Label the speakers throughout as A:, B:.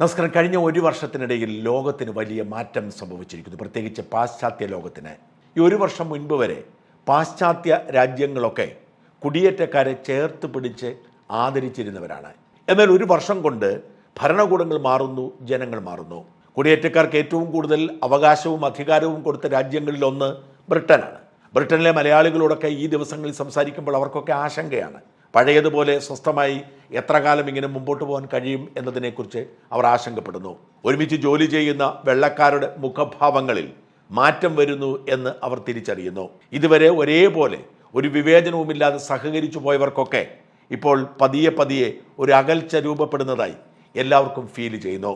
A: നമസ്കാരം. കഴിഞ്ഞ ഒരു വർഷത്തിനിടയിൽ ലോകത്തിന് വലിയ മാറ്റം സംഭവിച്ചിരിക്കുന്നു. പ്രത്യേകിച്ച് പാശ്ചാത്യ ലോകത്തിന്. ഈ ഒരു വർഷം മുൻപ് വരെ പാശ്ചാത്യ രാജ്യങ്ങളൊക്കെ കുടിയേറ്റക്കാരെ ചേർത്ത് പിടിച്ച് ആദരിച്ചിരുന്നവരാണ്. എന്നാൽ ഒരു വർഷം കൊണ്ട് ഭരണകൂടങ്ങൾ മാറുന്നു ജനങ്ങൾ മാറുന്നു. കുടിയേറ്റക്കാർക്ക് ഏറ്റവും കൂടുതൽ അവകാശവും അധികാരവും കൊടുത്ത രാജ്യങ്ങളിലൊന്ന് ബ്രിട്ടനാണ്. ബ്രിട്ടനിലെ മലയാളികളോടൊക്കെ ഈ ദിവസങ്ങളിൽ സംസാരിക്കുമ്പോൾ അവർക്കൊക്കെ ആശങ്കയാണ്. പഴയതുപോലെ സ്വസ്ഥമായി എത്ര കാലം ഇങ്ങനെ മുമ്പോട്ട് പോകാൻ കഴിയും എന്നതിനെക്കുറിച്ച് അവർ ആശങ്കപ്പെടുന്നു. ഒരുമിച്ച് ജോലി ചെയ്യുന്ന വെള്ളക്കാരുടെ മുഖഭാവങ്ങളിൽ മാറ്റം വരുന്നു എന്ന് അവർ തിരിച്ചറിയുന്നു. ഇതുവരെ ഒരേപോലെ ഒരു വിവേചനവുമില്ലാതെ സഹകരിച്ചു പോയവർക്കൊക്കെ ഇപ്പോൾ പതിയെ പതിയെ ഒരു അകൽച്ച രൂപപ്പെടുന്നതായി എല്ലാവർക്കും ഫീൽ ചെയ്യുന്നു.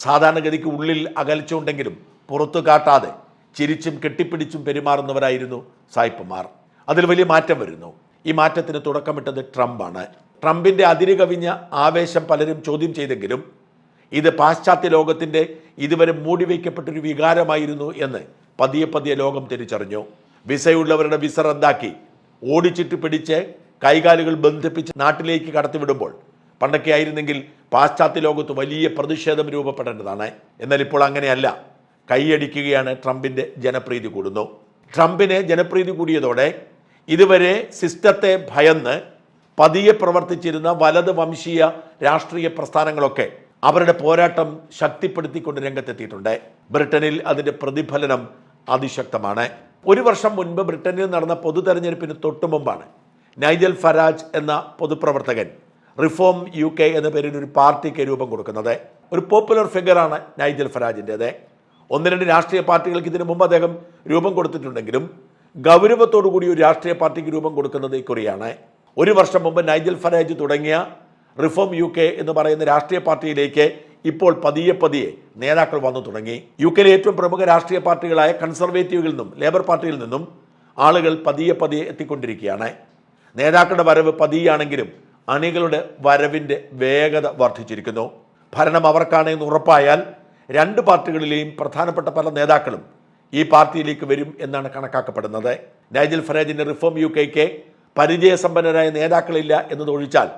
A: സാധാരണഗതിക്ക് ഉള്ളിൽ അകൽച്ച ഉണ്ടെങ്കിലും പുറത്തു കാട്ടാതെ ചിരിച്ചും കെട്ടിപ്പിടിച്ചും പെരുമാറുന്നവരായിരുന്നു സായിപ്പന്മാർ. അതിൽ വലിയ മാറ്റം വരുന്നു. ഈ മാറ്റത്തിന് തുടക്കമിട്ടത് ട്രംപാണ്. ട്രംപിന്റെ അതിരുകവിഞ്ഞ ആവേശം പലരും ചോദ്യം ചെയ്തെങ്കിലും ഇത് പാശ്ചാത്യ ലോകത്തിന്റെ ഇതുവരെ മൂടിവയ്ക്കപ്പെട്ടൊരു വികാരമായിരുന്നു എന്ന് പതിയെ പതിയെ ലോകം തിരിച്ചറിഞ്ഞു. വിസയുള്ളവരുടെ വിസ റദ്ദാക്കി ഓടിച്ചിട്ട് പിടിച്ച് കൈകാലുകൾ ബന്ധിപ്പിച്ച് നാട്ടിലേക്ക് കടത്തിവിടുമ്പോൾ പണ്ടൊക്കെ ആയിരുന്നെങ്കിൽ പാശ്ചാത്യ ലോകത്ത് വലിയ പ്രതിഷേധം രൂപപ്പെടേണ്ടതാണ്. എന്നാൽ ഇപ്പോൾ അങ്ങനെയല്ല. കൈയടിക്കുകയാണ് ട്രംപിന്റെ ജനപ്രീതി കൂടുന്നു. ട്രംപിന് ജനപ്രീതി കൂടിയതോടെ ഇതുവരെ സിസ്റ്റത്തെ ഭയന്ന് പതിയെ പ്രവർത്തിച്ചിരുന്ന വലത് വംശീയ രാഷ്ട്രീയ പ്രസ്ഥാനങ്ങളൊക്കെ അവരുടെ പോരാട്ടം ശക്തിപ്പെടുത്തിക്കൊണ്ട് രംഗത്തെത്തിയിട്ടുണ്ട്. ബ്രിട്ടനിൽ അതിന്റെ പ്രതിഫലനം അതിശക്തമാണ്. ഒരു വർഷം മുൻപ് ബ്രിട്ടനിൽ നടന്ന പൊതു തെരഞ്ഞെടുപ്പിന് തൊട്ടു മുമ്പാണ് നൈജൽ ഫരാജ് എന്ന പൊതുപ്രവർത്തകൻ റിഫോം യു കെ എന്ന പേരിൽ ഒരു പാർട്ടിക്ക് രൂപം കൊടുക്കുന്നത്. ഒരു പോപ്പുലർ ഫിഗറാണ് നൈജൽ ഫരാജിന്റെത്. ഒന്ന് രണ്ട് രാഷ്ട്രീയ പാർട്ടികൾക്ക് ഇതിനു മുമ്പ് അദ്ദേഹം രൂപം കൊടുത്തിട്ടുണ്ടെങ്കിലും ഗൗരവത്തോടു കൂടി ഒരു രാഷ്ട്രീയ പാർട്ടിക്ക് രൂപം കൊടുക്കുന്നത് ഇക്കുറിയാണ് ഒരു വർഷം മുമ്പ് നൈജൽ ഫരാജ് തുടങ്ങിയ റിഫോം യു കെ എന്ന് പറയുന്ന രാഷ്ട്രീയ പാർട്ടിയിലേക്ക് ഇപ്പോൾ പതിയെ പതിയെ നേതാക്കൾ വന്നു തുടങ്ങി. യു കെയിലെ ഏറ്റവും പ്രമുഖ രാഷ്ട്രീയ പാർട്ടികളായ കൺസർവേറ്റീവുകളിൽ നിന്നും ലേബർ പാർട്ടിയിൽ നിന്നും ആളുകൾ പതിയെ പതിയെ എത്തിക്കൊണ്ടിരിക്കുകയാണ്. നേതാക്കളുടെ വരവ് പതിയാണെങ്കിലും അണികളുടെ വരവിന്റെ വേഗത വർദ്ധിച്ചിരിക്കുന്നു. ഭരണം അവർക്കാണ് എന്ന് ഉറപ്പായാൽ രണ്ട് പാർട്ടികളിലെയും പ്രധാനപ്പെട്ട പല നേതാക്കളും ഈ പാർട്ടിയിലേക്ക് വരും എന്നാണ് കണക്കാക്കപ്പെടുന്നത്. നൈജൽ ഫറേജിന്റെ റിഫോം യു കെക്ക് പരിചയസമ്പന്നരായ നേതാക്കളില്ല എന്നതൊഴിച്ചാൽ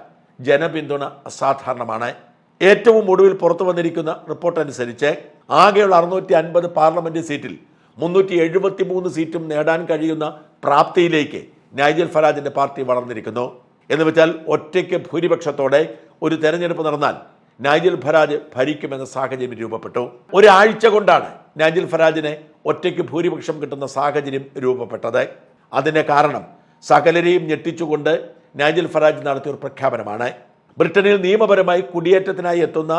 A: ജനപിന്തുണ അസാധാരണമാണ്. ഏറ്റവും ഒടുവിൽ പുറത്തു വന്നിരിക്കുന്ന റിപ്പോർട്ട് അനുസരിച്ച് ആകെയുള്ള അറുന്നൂറ്റി അൻപത് പാർലമെന്റ് സീറ്റിൽ മുന്നൂറ്റി എഴുപത്തി മൂന്ന് സീറ്റും നേടാൻ കഴിയുന്ന പ്രാപ്തിയിലേക്ക് നൈജൽ ഫറാജിന്റെ പാർട്ടി വളർന്നിരിക്കുന്നു. എന്ന് വെച്ചാൽ ഒറ്റയ്ക്ക് ഭൂരിപക്ഷത്തോടെ ഒരു തെരഞ്ഞെടുപ്പ് നടന്നാൽ നൈജൽ ഫരാജ് ഭരിക്കുമെന്ന സാഹചര്യം രൂപപ്പെട്ടു. ഒരാഴ്ച കൊണ്ടാണ് നൈജൽ ഫരാജിന് ഒറ്റയ്ക്ക് ഭൂരിപക്ഷം കിട്ടുന്ന സാഹചര്യം രൂപപ്പെട്ടത്. അതിന് കാരണം സകലരെയും ഞെട്ടിച്ചുകൊണ്ട് നാജിൽ ഫറാജ് നടത്തിയ ഒരു പ്രഖ്യാപനമാണ്. ബ്രിട്ടനിൽ നിയമപരമായി കുടിയേറ്റത്തിനായി എത്തുന്ന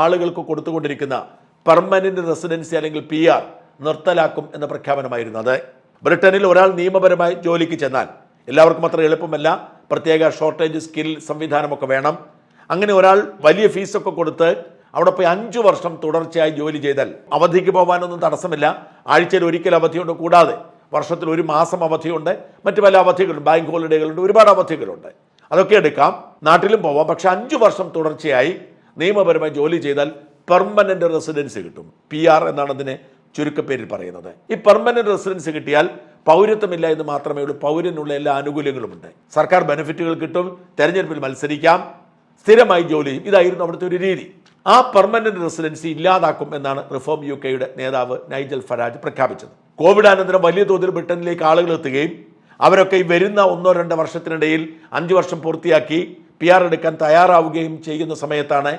A: ആളുകൾക്ക് കൊടുത്തുകൊണ്ടിരിക്കുന്ന പെർമനന്റ് റെസിഡൻസി അല്ലെങ്കിൽ പി ആർ നിർത്തലാക്കും എന്ന പ്രഖ്യാപനമായിരുന്നത്. ബ്രിട്ടനിൽ ഒരാൾ നിയമപരമായി ജോലിക്ക് ചെന്നാൽ എല്ലാവർക്കും അത്ര എളുപ്പമല്ല. പ്രത്യേക ഷോർട്ടേജ് സ്കിൽ സംവിധാനമൊക്കെ വേണം. അങ്ങനെ ഒരാൾ വലിയ ഫീസൊക്കെ കൊടുത്ത് അവിടെ പോയി അഞ്ചു വർഷം തുടർച്ചയായി ജോലി ചെയ്താൽ അവധിക്ക് പോകാനൊന്നും തടസ്സമില്ല. ആഴ്ചയിൽ ഒരിക്കൽ അവധിയുണ്ട്. കൂടാതെ വർഷത്തിൽ ഒരു മാസം അവധിയുണ്ട്. മറ്റു പല അവധികളുണ്ട്. ബാങ്ക് ഹോളിഡേകളുണ്ട്. ഒരുപാട് അവധികളുണ്ട്. അതൊക്കെ എടുക്കാം. നാട്ടിലും പോവാം. പക്ഷെ അഞ്ചു വർഷം തുടർച്ചയായി നിയമപരമായി ജോലി ചെയ്താൽ പെർമനന്റ് റെസിഡൻസി കിട്ടും. പി ആർ എന്നാണ് അതിനെ ചുരുക്കപ്പേരിൽ പറയുന്നത്. ഈ പെർമനന്റ് റെസിഡൻസി കിട്ടിയാൽ പൗരത്വമില്ല എന്ന് മാത്രമേ ഉള്ളൂ. പൗരനുള്ള എല്ലാ ആനുകൂല്യങ്ങളുമുണ്ട്. സർക്കാർ ബെനിഫിറ്റുകൾ കിട്ടും. തെരഞ്ഞെടുപ്പിൽ മത്സരിക്കാം. സ്ഥിരമായി ജോലി ചെയ്യും. ഇതായിരുന്നു അവിടുത്തെ ഒരു രീതി. ആ പെർമനന്റ് റെസിഡൻസി ഇല്ലാതാക്കും എന്നാണ് റിഫോം യു കെയുടെ നേതാവ് നൈജൽ ഫരാജ് പ്രഖ്യാപിച്ചത്. കോവിഡ് അനന്തരം വലിയ തോതിൽ ബ്രിട്ടനിലേക്ക് ആളുകൾ എത്തുകയും അവരൊക്കെ ഈ വരുന്ന ഒന്നോ രണ്ടോ വർഷത്തിനിടയിൽ അഞ്ച് വർഷം പൂർത്തിയാക്കി പി ആർ എടുക്കാൻ തയ്യാറാവുകയും ചെയ്യുന്ന സമയത്താണ്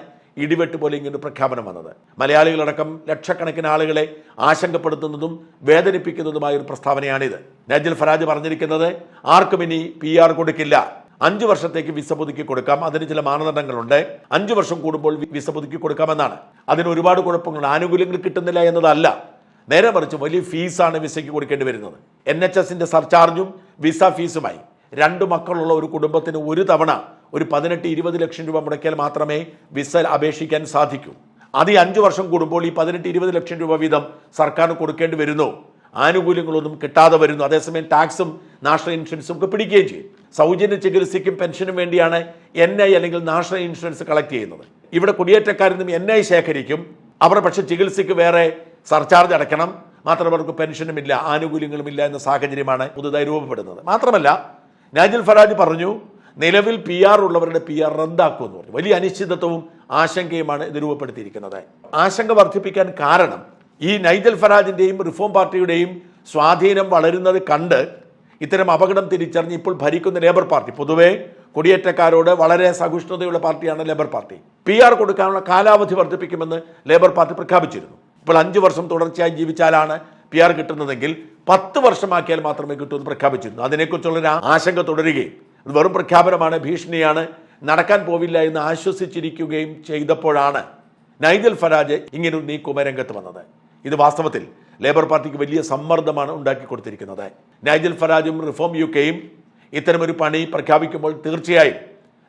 A: ഇടിവെട്ട് പോലെ ഇങ്ങനെ പ്രഖ്യാപനം വന്നത്. മലയാളികളടക്കം ലക്ഷക്കണക്കിന് ആളുകളെ ആശങ്കപ്പെടുത്തുന്നതും വേദനിപ്പിക്കുന്നതുമായ ഒരു പ്രസ്താവനയാണിത്. നജൽ ഫരാജ് പറഞ്ഞിരിക്കുന്നത് ആർക്കും ഇനി പി ആർ കൊടുക്കില്ല. അഞ്ചു വർഷത്തേക്ക് വിസ പുതുക്കി കൊടുക്കാം. അതിന് ചില മാനദണ്ഡങ്ങളുണ്ട്. അഞ്ചു വർഷം കൂടുമ്പോൾ വിസ പുതുക്കി കൊടുക്കാമെന്നാണ്. അതിന് ഒരുപാട് കുഴപ്പങ്ങൾ ആനുകൂല്യങ്ങൾ കിട്ടുന്നില്ല എന്നതല്ല. നേരെ മറിച്ച് വലിയ ഫീസാണ് വിസയ്ക്ക് കൊടുക്കേണ്ടി വരുന്നത്. എൻ എച്ച് എസിന്റെ സർചാർജും വിസ ഫീസുമായി. രണ്ട് മക്കളുള്ള ഒരു കുടുംബത്തിന് ഒരു തവണ ഒരു പതിനെട്ട് ഇരുപത് ലക്ഷം രൂപ മുടക്കിയാൽ മാത്രമേ വിസ അപേക്ഷിക്കാൻ സാധിക്കൂ. അത് ഈ അഞ്ചു വർഷം കൂടുമ്പോൾ ഈ പതിനെട്ട് ഇരുപത് ലക്ഷം രൂപ വീതം സർക്കാർ കൊടുക്കേണ്ടി വരുന്നു. ആനുകൂല്യങ്ങളൊന്നും കിട്ടാതെ വരുന്നു. അതേസമയം ടാക്സും നാഷണൽ ഇൻഷുറൻസും ഒക്കെ പിടിക്കുകയും ചെയ്യും. സൗജന്യ ചികിത്സയ്ക്കും പെൻഷനും വേണ്ടിയാണ് എൻ ഐ അല്ലെങ്കിൽ നാഷണൽ ഇൻഷുറൻസ് കളക്ട് ചെയ്യുന്നത്. ഇവിടെ കുടിയേറ്റക്കാരിൽ നിന്നും എൻ ഐ ശേഖരിക്കും. അവർ പക്ഷേ ചികിത്സയ്ക്ക് വേറെ സർചാർജ് അടയ്ക്കണം. മാത്രമല്ല അവർക്ക് ആനുകൂല്യങ്ങളും ഇല്ല എന്ന സാഹചര്യമാണ് പുതുതായി രൂപപ്പെടുന്നത്. മാത്രമല്ല നാജിൽ ഫറാജ് പറഞ്ഞു നിലവിൽ പി ആർ ഉള്ളവരുടെ പി ആർ റദ്ദാക്കുമെന്ന് പറഞ്ഞു. വലിയ അനിശ്ചിതത്വവും ആശങ്കയുമാണ് ഇത് രൂപപ്പെടുത്തിയിരിക്കുന്നത്. ആശങ്ക വർദ്ധിപ്പിക്കാൻ കാരണം ഈ നൈജൽ ഫറാജിന്റെയും റിഫോം പാർട്ടിയുടെയും സ്വാധീനം വളരുന്നത് കണ്ട് ഇത്തരം അപകടം തിരിച്ചറിഞ്ഞ് ഇപ്പോൾ ഭരിക്കുന്ന ലേബർ പാർട്ടി പൊതുവെ കുടിയേറ്റക്കാരോട് വളരെ സഹിഷ്ണുതയുള്ള പാർട്ടിയാണ് ലേബർ പാർട്ടി. പി ആർ കൊടുക്കാനുള്ള കാലാവധി വർദ്ധിപ്പിക്കുമെന്ന് ലേബർ പാർട്ടി പ്രഖ്യാപിച്ചിരുന്നു. ഇപ്പോൾ അഞ്ച് വർഷം തുടർച്ചയായി ജീവിച്ചാലാണ് പി ആർ കിട്ടുന്നതെങ്കിൽ പത്ത് വർഷമാക്കിയാൽ മാത്രമേ കിട്ടൂ എന്ന് പ്രഖ്യാപിച്ചിരുന്നു. അതിനെക്കുറിച്ചുള്ള ആശങ്ക തുടരുകയും അത് വെറും പ്രഖ്യാപനമാണ് ഭീഷണിയാണ് നടക്കാൻ പോവില്ല എന്ന് ആശ്വസിച്ചിരിക്കുകയും ചെയ്തപ്പോഴാണ് നൈജൽ ഫരാജ് ഇങ്ങനൊരു നീക്കുമ രംഗത്ത് വന്നത്. ഇത് വാസ്തവത്തിൽ ലേബർ പാർട്ടിക്ക് വലിയ സമ്മർദ്ദമാണ് ഉണ്ടാക്കി കൊടുത്തിരിക്കുന്നത്. നൈജൽ ഫരാജും റിഫോം യു കെയും ഇത്തരമൊരു പണി പ്രഖ്യാപിക്കുമ്പോൾ തീർച്ചയായും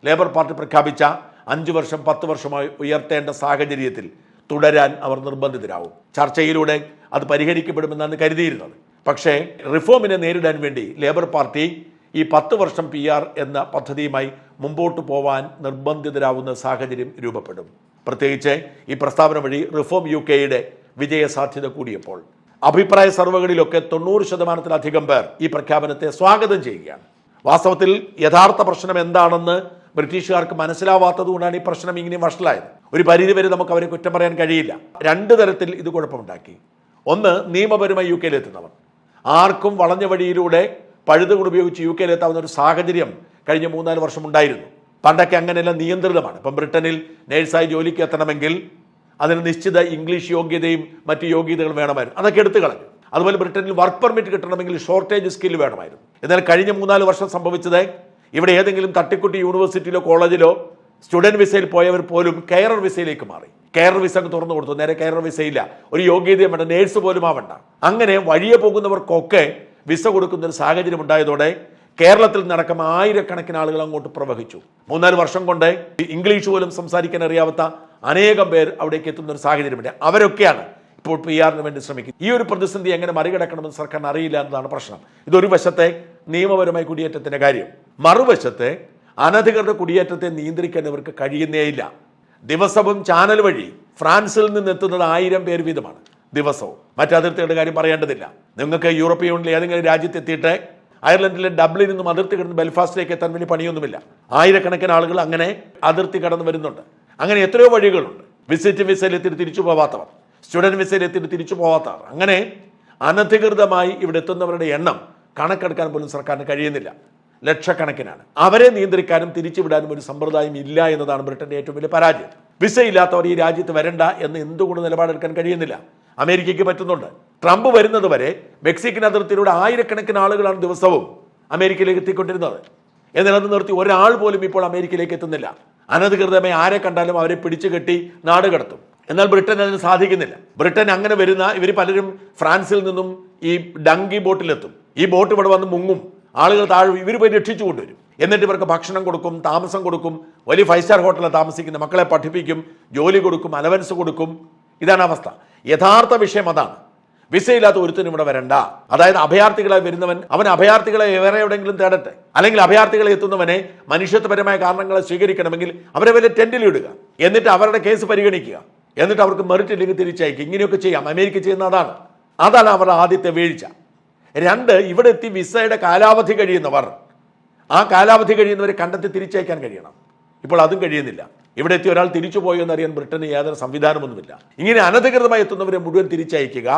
A: ലേബർ പാർട്ടി പ്രഖ്യാപിച്ച അഞ്ചു വർഷം പത്ത് വർഷമായി ഉയർത്തേണ്ട സാഹചര്യത്തിൽ തുടരാൻ അവർ നിർബന്ധിതരാകും ചർച്ചയിലൂടെ അത് പരിഹരിക്കപ്പെടുമെന്നാണ് കരുതിയിരുന്നത്. പക്ഷേ റിഫോമിനെ നേരിടാൻ വേണ്ടി ലേബർ പാർട്ടി ഈ പത്ത് വർഷം പി ആർ എന്ന പദ്ധതിയുമായി മുമ്പോട്ട് പോവാൻ നിർബന്ധിതരാവുന്ന സാഹചര്യം രൂപപ്പെടും. പ്രത്യേകിച്ച് ഈ പ്രസ്താവന വഴി റിഫോം യു കെയുടെ വിജയസാധ്യത കൂടിയപ്പോൾ. അഭിപ്രായ സർവകളിലൊക്കെ തൊണ്ണൂറ് ശതമാനത്തിലധികം പേർ ഈ പ്രഖ്യാപനത്തെ സ്വാഗതം ചെയ്യുകയാണ്. വാസ്തവത്തിൽ യഥാർത്ഥ പ്രശ്നം എന്താണെന്ന് ബ്രിട്ടീഷുകാർക്ക് മനസ്സിലാവാത്തതുകൊണ്ടാണ് ഈ പ്രശ്നം ഇങ്ങനെ വഷളായത്. ഒരു പരിധി വരെ നമുക്ക് അവരെ കുറ്റം പറയാൻ കഴിയില്ല. രണ്ട് തരത്തിൽ ഇത് കുഴപ്പമുണ്ടാക്കി. ഒന്ന് നിയമപരമായി യു കെയിലെത്തുന്നവർ ആർക്കും വളഞ്ഞ വഴിയിലൂടെ പഴുതുകൾ ഉപയോഗിച്ച് യു കെയിലെത്താവുന്ന ഒരു സാഹചര്യം കഴിഞ്ഞ മൂന്നാൽ വർഷം ഉണ്ടായിരുന്നു. പണ്ടൊക്കെ അങ്ങനെയെല്ലാം നിയന്ത്രിതമാണ്. ഇപ്പം ബ്രിട്ടനിൽ നേഴ്സായി ജോലിക്ക് എത്തണമെങ്കിൽ അതിന് നിശ്ചിത ഇംഗ്ലീഷ് യോഗ്യതയും മറ്റ് യോഗ്യതകളും വേണമായിരുന്നു. അതൊക്കെ എടുത്തു കളഞ്ഞു. അതുപോലെ ബ്രിട്ടനിൽ വർക്ക് പെർമിറ്റ് കിട്ടണമെങ്കിൽ ഷോർട്ടേജ് സ്കിൽ വേണമായിരുന്നു. എന്നാൽ കഴിഞ്ഞ മൂന്നാൽ വർഷം സംഭവിച്ചത് ഇവിടെ ഏതെങ്കിലും തട്ടിക്കുട്ടി യൂണിവേഴ്സിറ്റിയിലോ കോളേജിലോ സ്റ്റുഡന്റ് വിസയിൽ പോയവർ പോലും കെയറർ വിസയിലേക്ക് മാറി. കെയറർ വിസ അങ്ങ് തുറന്നു കൊടുത്തു. നേരെ കെയറർ വിസയില്ല. ഒരു യോഗ്യതയും വേണ്ട നേഴ്സ് പോലും ആവണ്ട. അങ്ങനെ വഴിയെ പോകുന്നവർക്കൊക്കെ വിസ കൊടുക്കുന്ന ഒരു സാഹചര്യം ഉണ്ടായതോടെ കേരളത്തിൽ നടക്കം ആയിരക്കണക്കിന് ആളുകൾ അങ്ങോട്ട് പ്രവഹിച്ചു. മൂന്നാൽ വർഷം കൊണ്ട് ഇംഗ്ലീഷ് പോലും സംസാരിക്കാൻ അറിയാത്ത അനേകം പേർ അവിടേക്ക് എത്തുന്ന ഒരു സാഹചര്യമുണ്ട്. അവരൊക്കെയാണ് ഇപ്പോൾ പി ആറിന് വേണ്ടി ശ്രമിക്കുന്നത്. ഈ ഒരു പ്രതിസന്ധി എങ്ങനെ മറികടക്കണമെന്ന് സർക്കാരിന് അറിയില്ല എന്നതാണ് പ്രശ്നം. ഇതൊരു വശത്തെ നിയമപരമായ കുടിയേറ്റത്തിന്റെ കാര്യം. മറുവശത്തെ അനധികൃത കുടിയേറ്റത്തെ നിയന്ത്രിക്കാൻ ഇവർക്ക് കഴിയുന്നേയില്ല ദിവസവും ചാനൽ വഴി ഫ്രാൻസിൽ നിന്ന് എത്തുന്നത് ആയിരം പേർ വീതമാണ് ദിവസവും. മറ്റു അതിർത്തികളുടെ കാര്യം പറയേണ്ടതില്ല. നിങ്ങൾക്ക് യൂറോപ്യൻ യൂണിയൻ ഏതെങ്കിലും രാജ്യത്ത് എത്തിയിട്ട് അയർലൻഡിലെ ഡബ്ലിൽ നിന്നും അതിർത്തി കടന്ന് ബെൽഫാസ്റ്റിലേക്ക് എത്താൻ വേണ്ടി പണിയൊന്നുമില്ല. ആയിരക്കണക്കിന് ആളുകൾ അങ്ങനെ അതിർത്തി കടന്ന് വരുന്നുണ്ട്. അങ്ങനെ എത്രയോ വഴികളുണ്ട്. വിസിറ്റ് വിസയിൽ എത്തിയിട്ട് തിരിച്ചു പോവാത്തവർ സ്റ്റുഡന്റ് വിസയിൽ എത്തിയിട്ട് തിരിച്ചു പോവാത്തവർ. അങ്ങനെ അനധികൃതമായി ഇവിടെ എത്തുന്നവരുടെ എണ്ണം കണക്കെടുക്കാൻ പോലും സർക്കാരിന് കഴിയുന്നില്ല. ലക്ഷക്കണക്കിനാണ്. അവരെ നിയന്ത്രിക്കാനും തിരിച്ചുവിടാനും ഒരു സമ്പ്രദായം ഇല്ല എന്നതാണ് ബ്രിട്ടന്റെ ഏറ്റവും വലിയ പരാജയം. വിസ ഇല്ലാത്തവർ ഈ രാജ്യത്ത് വരണ്ട എന്ന് എന്തുകൊണ്ട് നിലപാടെടുക്കാൻ കഴിയുന്നില്ല? അമേരിക്കയ്ക്ക് പറ്റുന്നുണ്ട്. ട്രംപ് വരുന്നത് വരെ മെക്സിക്കൻ അതിർത്തിയിലൂടെ ആയിരക്കണക്കിന് ആളുകളാണ് ദിവസവും അമേരിക്കയിലേക്ക് എത്തിക്കൊണ്ടിരുന്നത്. എന്നാൽ നിർത്തി ഒരാൾ പോലും ഇപ്പോൾ അമേരിക്കയിലേക്ക് എത്തുന്നില്ല. അനധികൃതമായി ആരെ കണ്ടാലും അവരെ പിടിച്ചു കെട്ടി നാട് കടത്തും. എന്നാൽ ബ്രിട്ടൻ അതിന് സാധിക്കുന്നില്ല. ബ്രിട്ടൻ അങ്ങനെ വരുന്ന ഇവർ പലരും ഫ്രാൻസിൽ നിന്നും ഈ ഡങ്കി ബോട്ടിലെത്തും. ഈ ബോട്ട് ഇവിടെ വന്ന് മുങ്ങും. ആളുകൾ താഴെ ഇവർ പോയി രക്ഷിച്ചു കൊണ്ടുവരും. എന്നിട്ട് ഇവർക്ക് ഭക്ഷണം കൊടുക്കും താമസം കൊടുക്കും. വലിയ ഫൈവ് സ്റ്റാർ ഹോട്ടലിൽ താമസിക്കുന്ന മക്കളെ പഠിപ്പിക്കും ജോലി കൊടുക്കും അലവൻസ് കൊടുക്കും. ഇതാണ് അവസ്ഥ. യഥാർത്ഥ വിഷയം അതാണ്. വിസയില്ലാത്ത ഒരുത്തനും ഇവിടെ വരണ്ട. അതായത് അഭയാർത്ഥികളെ വരുന്നവൻ അവൻ അഭയാർത്ഥികളെ വേറെ എവിടെയെങ്കിലും തേടട്ടെ. അല്ലെങ്കിൽ അഭയാർത്ഥികളെ എത്തുന്നവനെ മനുഷ്യത്വപരമായ കാരണങ്ങളെ സ്വീകരിക്കണമെങ്കിൽ അവരെ വല്ല ടെന്റിലിടുക എന്നിട്ട് അവരുടെ കേസ് പരിഗണിക്കുക. എന്നിട്ട് അവർക്ക് മെറിറ്റ് ഇല്ലെങ്കിൽ തിരിച്ചയക്കുക. ഇങ്ങനെയൊക്കെ ചെയ്യാം. അമേരിക്ക ചെയ്യുന്ന അതാണ്. അതാണ് അവരുടെ ആദ്യത്തെ വീഴ്ച. രണ്ട് ഇവിടെ എത്തി വിസയുടെ കാലാവധി കഴിയുന്നവർ. ആ കാലാവധി കഴിയുന്നവരെ കണ്ടെത്തി തിരിച്ചയക്കാൻ കഴിയണം. ഇപ്പോൾ അതും കഴിയുന്നില്ല. ഇവിടെ എത്തി ഒരാൾ തിരിച്ചു പോയോ എന്നറിയാൻ ബ്രിട്ടന് യാതൊരു സംവിധാനമൊന്നുമില്ല. ഇങ്ങനെ അനധികൃതമായി എത്തുന്നവരെ മുഴുവൻ തിരിച്ചയക്കുക.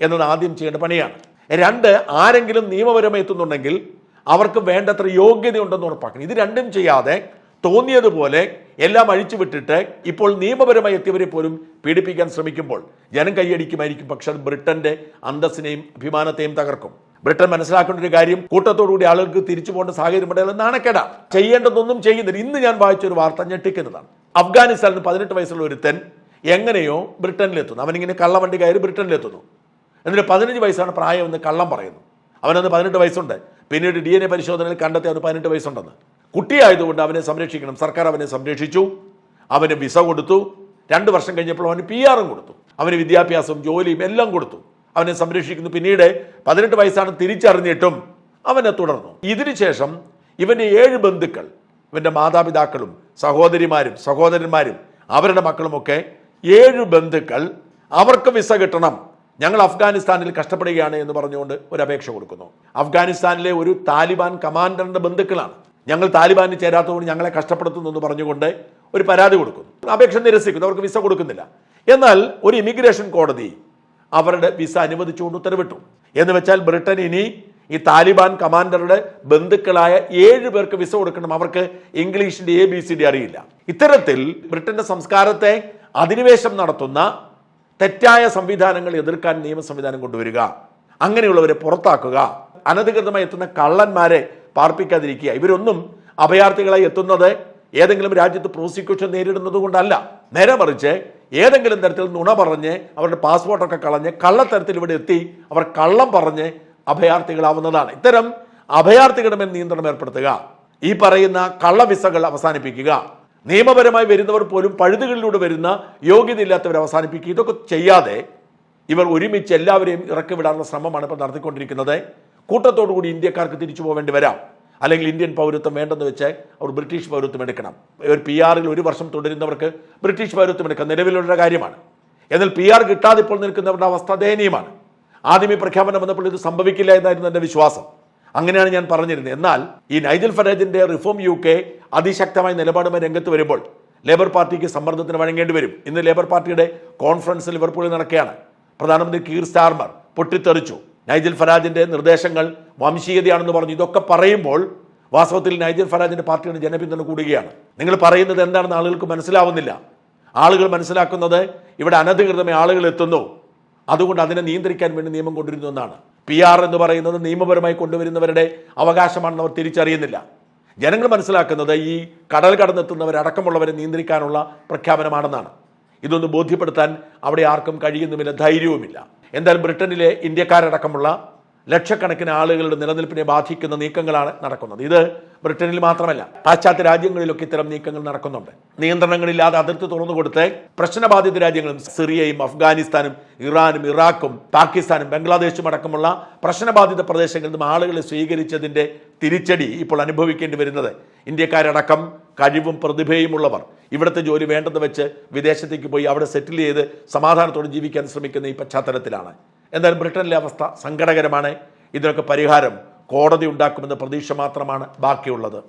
A: എന്നത് ആദ്യം ചെയ്യേണ്ട പണിയാണ്. രണ്ട് ആരെങ്കിലും നിയമപരമായി എത്തുന്നുണ്ടെങ്കിൽ അവർക്ക് വേണ്ടത്ര യോഗ്യത ഉണ്ടെന്ന് ഉറപ്പാക്കണം. ഇത് രണ്ടും ചെയ്യാതെ തോന്നിയതുപോലെ എല്ലാം അഴിച്ചു വിട്ടിട്ട് ഇപ്പോൾ നിയമപരമായി എത്തിയവരെ പോലും പീഡിപ്പിക്കാൻ ശ്രമിക്കുമ്പോൾ ജനം കൈയടിക്കുമായിരിക്കും. പക്ഷെ അത് ബ്രിട്ടന്റെ അന്തസ്സിനെയും അഭിമാനത്തെയും തകർക്കും. ബ്രിട്ടൻ മനസ്സിലാക്കേണ്ട ഒരു കാര്യം കൂട്ടത്തോടുകൂടി ആളുകൾക്ക് തിരിച്ചു പോകേണ്ട സാഹചര്യം ഉണ്ടായാലും നാണക്കേടാ. ചെയ്യേണ്ടതൊന്നും ചെയ്യുന്നില്ല. ഇന്ന് ഞാൻ വായിച്ച ഒരു വാർത്ത ഞെട്ടിക്കുന്നതാണ്. അഫ്ഗാനിസ്ഥാനിൽ പതിനെട്ട് വയസ്സുള്ള ഒരുത്തൻ എങ്ങനെയോ ബ്രിട്ടനിലെത്തുന്നു. അവനിങ്ങനെ കള്ളവണ്ടി കയറി ബ്രിട്ടനിലെത്തുന്നു. എന്നിട്ട് പതിനഞ്ച് വയസ്സാണ് പ്രായമെന്ന് കള്ളം പറയുന്നു. അവനന്ന് പതിനെട്ട് വയസ്സുണ്ട്. പിന്നീട് ഡി എൻ എ പരിശോധനയിൽ കണ്ടെത്തി അവന് പതിനെട്ട് വയസ്സുണ്ടെന്ന്. കുട്ടിയായതുകൊണ്ട് അവനെ സംരക്ഷിക്കണം. സർക്കാർ അവനെ സംരക്ഷിച്ചു. അവന് വിസ കൊടുത്തു. രണ്ട് വർഷം കഴിഞ്ഞപ്പോൾ അവന് പി ആറും കൊടുത്തു. അവന് വിദ്യാഭ്യാസം ജോലിയും എല്ലാം കൊടുത്തു. അവനെ സംരക്ഷിക്കുന്നു. പിന്നീട് പതിനെട്ട് വയസ്സാണ് തിരിച്ചറിഞ്ഞിട്ടും അവനെ തുടർന്നു. ഇതിനുശേഷം ഇവന്റെ ഏഴ് ബന്ധുക്കൾ ഇവന്റെ മാതാപിതാക്കളും സഹോദരിമാരും സഹോദരന്മാരും അവരുടെ മക്കളുമൊക്കെ ഏഴ് ബന്ധുക്കൾ അവർക്ക് വിസ കിട്ടണം. ഞങ്ങൾ അഫ്ഗാനിസ്ഥാനിൽ കഷ്ടപ്പെടുകയാണ് എന്ന് പറഞ്ഞുകൊണ്ട് ഒരു അപേക്ഷ കൊടുക്കുന്നു. അഫ്ഗാനിസ്ഥാനിലെ ഒരു താലിബാൻ കമാൻഡറിന്റെ ബന്ധുക്കളാണ്. ഞങ്ങൾ താലിബാനിൽ ചേരാത്തതുകൊണ്ട് ഞങ്ങളെ കഷ്ടപ്പെടുത്തുന്നു എന്ന് പറഞ്ഞുകൊണ്ട് ഒരു പരാതി കൊടുക്കുന്നു. അപേക്ഷ നിരസിക്കുന്നു. അവർക്ക് വിസ കൊടുക്കുന്നില്ല. എന്നാൽ ഒരു ഇമിഗ്രേഷൻ കോടതി അവരുടെ വിസ അനുവദിച്ചുകൊണ്ട് ഉത്തരവിട്ടു. എന്ന് വെച്ചാൽ ബ്രിട്ടൻ ഇനി ഈ താലിബാൻ കമാൻഡറുടെ ബന്ധുക്കളായ ഏഴ് പേർക്ക് വിസ കൊടുക്കണം. അവർക്ക് ഇംഗ്ലീഷിന്റെ എ ബി സി ഡി അറിയില്ല. ഇത്തരത്തിൽ ബ്രിട്ടന്റെ സംസ്കാരത്തെ അധിനിവേശം നടത്തുന്ന തെറ്റായ സംവിധാനങ്ങൾ എതിർക്കാൻ നിയമ സംവിധാനം കൊണ്ടുവരിക. അങ്ങനെയുള്ളവരെ പുറത്താക്കുക. അനധികൃതമായി എത്തുന്ന കള്ളന്മാരെ പാർപ്പിക്കാതിരിക്കുക. ഇവരൊന്നും അഭയാർത്ഥികളായി എത്തുന്നത് ഏതെങ്കിലും രാജ്യത്ത് പ്രോസിക്യൂഷൻ നേരിടുന്നത് കൊണ്ടല്ല. നേരെ മറിച്ച് ഏതെങ്കിലും തരത്തിൽ നുണ പറഞ്ഞ് അവരുടെ പാസ്പോർട്ടൊക്കെ കളഞ്ഞ് കള്ളത്തരത്തിൽ ഇവിടെ എത്തി അവർ കള്ളം പറഞ്ഞ് അഭയാർത്ഥികളാവുന്നതാണ്. ഇത്തരം അഭയാർത്ഥികളുടെ മേൽ നിയന്ത്രണം ഏർപ്പെടുത്തുക. ഈ പറയുന്ന കള്ള വിസകൾ അവസാനിപ്പിക്കുക. നിയമപരമായി വരുന്നവർ പോലും പഴുതുകളിലൂടെ വരുന്ന യോഗ്യതയില്ലാത്തവർ അവസാനിപ്പിക്കുക. ഇതൊക്കെ ചെയ്യാതെ ഇവർ ഒരുമിച്ച് എല്ലാവരെയും ഇറക്കി വിടാനുള്ള ശ്രമമാണ് ഇപ്പോൾ നടത്തിക്കൊണ്ടിരിക്കുന്നത്. കൂട്ടത്തോടുകൂടി ഇന്ത്യക്കാർക്ക് തിരിച്ചു പോവേണ്ടി വരാം. അല്ലെങ്കിൽ ഇന്ത്യൻ പൗരത്വം വേണ്ടെന്ന് വെച്ച് അവർ ബ്രിട്ടീഷ് പൗരത്വം എടുക്കണം. ഇവർ പി ആറിൽ ഒരു വർഷം തുടരുന്നവർക്ക് ബ്രിട്ടീഷ് പൗരത്വം എടുക്കാം നിലവിലുള്ള കാര്യമാണ്. എന്നാൽ പി ആർ കിട്ടാതെ ഇപ്പോൾ നിൽക്കുന്നവരുടെ അവസ്ഥ ദയനീയമാണ്. ആദ്യം ഈ പ്രഖ്യാപനം വന്നപ്പോൾ ഇത് സംഭവിക്കില്ല എന്നായിരുന്നു എന്റെ വിശ്വാസം. അങ്ങനെയാണ് ഞാൻ പറഞ്ഞിരുന്നത്. എന്നാൽ ഈ നൈജൽ ഫരാജിന്റെ റിഫോം യു കെ അതിശക്തമായ നിലപാടുമായി രംഗത്ത് വരുമ്പോൾ ലേബർ പാർട്ടിക്ക് സമ്മർദ്ദത്തിന് വഴങ്ങേണ്ടി വരും. ഇന്ന് ലേബർ പാർട്ടിയുടെ കോൺഫറൻസ് ലിവർപൂളിൽ നടക്കുകയാണ്. പ്രധാനമന്ത്രി കീർ സ്റ്റാർമർ പൊട്ടിത്തെറിച്ചു. നൈജൽ ഫറാജിന്റെ നിർദ്ദേശങ്ങൾ വംശീയതയാണെന്ന് പറഞ്ഞു. ഇതൊക്കെ പറയുമ്പോൾ വാസ്തവത്തിൽ നൈജൽ ഫറാജിന്റെ പാർട്ടിയുടെ ജനപിന്തുണ കൂടുകയാണ്. നിങ്ങൾ പറയുന്നത് എന്താണെന്ന് ആളുകൾക്ക് മനസ്സിലാവുന്നില്ല. ആളുകൾ മനസ്സിലാക്കുന്നത് ഇവിടെ അനധികൃതമായി ആളുകൾ എത്തുന്നു. അതുകൊണ്ട് അതിനെ നിയന്ത്രിക്കാൻ വേണ്ടി നിയമം കൊണ്ടുവരുന്നു എന്നാണ്. പി ആർ എന്ന് പറയുന്നത് നിയമപരമായി കൊണ്ടുവരുന്നവരുടെ അവകാശമാണെന്ന് അവർ തിരിച്ചറിയുന്നില്ല. ജനങ്ങൾ മനസ്സിലാക്കുന്നത് ഈ കടൽ കടന്നെത്തുന്നവരടക്കമുള്ളവരെ നിയന്ത്രിക്കാനുള്ള പ്രഖ്യാപനമാണെന്നാണ്. ഇതൊന്ന് ബോധ്യപ്പെടുത്താൻ അവിടെ ആർക്കും കഴിയുന്നുമില്ല ധൈര്യവുമില്ല. എന്തായാലും ബ്രിട്ടനിലെ ഇന്ത്യക്കാരടക്കമുള്ള ലക്ഷക്കണക്കിന് ആളുകളുടെ നിലനിൽപ്പിനെ ബാധിക്കുന്ന നീക്കങ്ങളാണ് നടക്കുന്നത്. ഇത് ബ്രിട്ടനിൽ മാത്രമല്ല പാശ്ചാത്യ രാജ്യങ്ങളിലൊക്കെ ഇത്തരം നീക്കങ്ങൾ നടക്കുന്നുണ്ട്. നിയന്ത്രണങ്ങളില്ലാതെ അതിർത്തി തുറന്നു കൊടുത്ത് പ്രശ്നബാധിത രാജ്യങ്ങളും സിറിയയും അഫ്ഗാനിസ്ഥാനും ഇറാനും ഇറാഖും പാകിസ്ഥാനും ബംഗ്ലാദേശും അടക്കമുള്ള പ്രശ്നബാധിത പ്രദേശങ്ങളിൽ നിന്നും ആളുകളെ സ്വീകരിച്ചതിന്റെ തിരിച്ചടി ഇപ്പോൾ അനുഭവിക്കേണ്ടി വരുന്നത് ഇന്ത്യക്കാരടക്കം കഴിവും പ്രതിഭയുമുള്ളവർ. ഇവിടുത്തെ ജോലി വേണ്ടെന്ന് വെച്ച് വിദേശത്തേക്ക് പോയി അവിടെ സെറ്റിൽ ചെയ്ത് സമാധാനത്തോടെ ജീവിക്കാൻ ശ്രമിക്കുന്ന ഈ പശ്ചാത്തലത്തിലാണ്. എന്നാൽ ബ്രിട്ടനിലെ അവസ്ഥ സങ്കടകരമാണ്. ഇതിനൊക്കെ പരിഹാരം കോടതി ഉണ്ടാക്കുമെന്ന പ്രതീക്ഷ മാത്രമാണ് ബാക്കിയുള്ളത്.